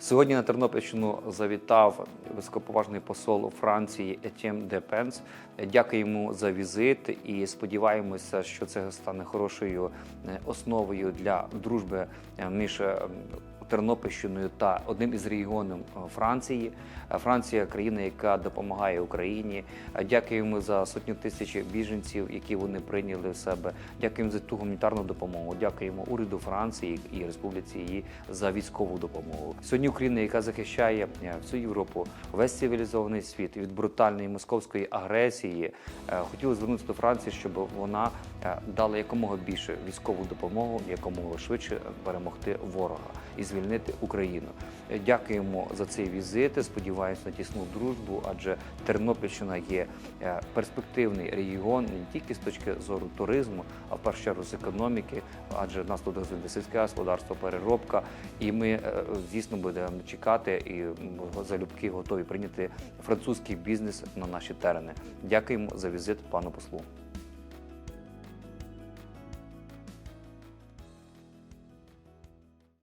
Сьогодні на Тернопільщину завітав високоповажний посол Франції Етєм де Пенс. Дякуємо за візит і сподіваємося, що це стане хорошою е, основою для дружби е, між е, Тернопільщиною та одним із регіонів е, Франції. Е, Франція країна, яка допомагає Україні. Е, Дякуємо за сотню тисяч біженців, які вони прийняли в себе. Дякуємо за ту гуманітарну допомогу. Дякуємо уряду Франції і Республіці її за військову допомогу. Сьогодні Україна, яка захищає всю Європу, весь цивілізований світ від брутальної московської агресії. Хотіли звернутися до Франції, щоб вона дала якомога більше військову допомогу, якомога швидше перемогти ворога і звільнити Україну. Дякуємо за цей візит. Сподіваємося на тісну дружбу, адже Тернопільщина є е, перспективний регіон не тільки з точки зору туризму, а в першу чергу з економіки, адже в нас тут розвинене сільське господарство, переробка, і ми е, звісно будемо чекати і залюбки готові прийняти французький бізнес на наші терени. Дякуємо за візит пану послу.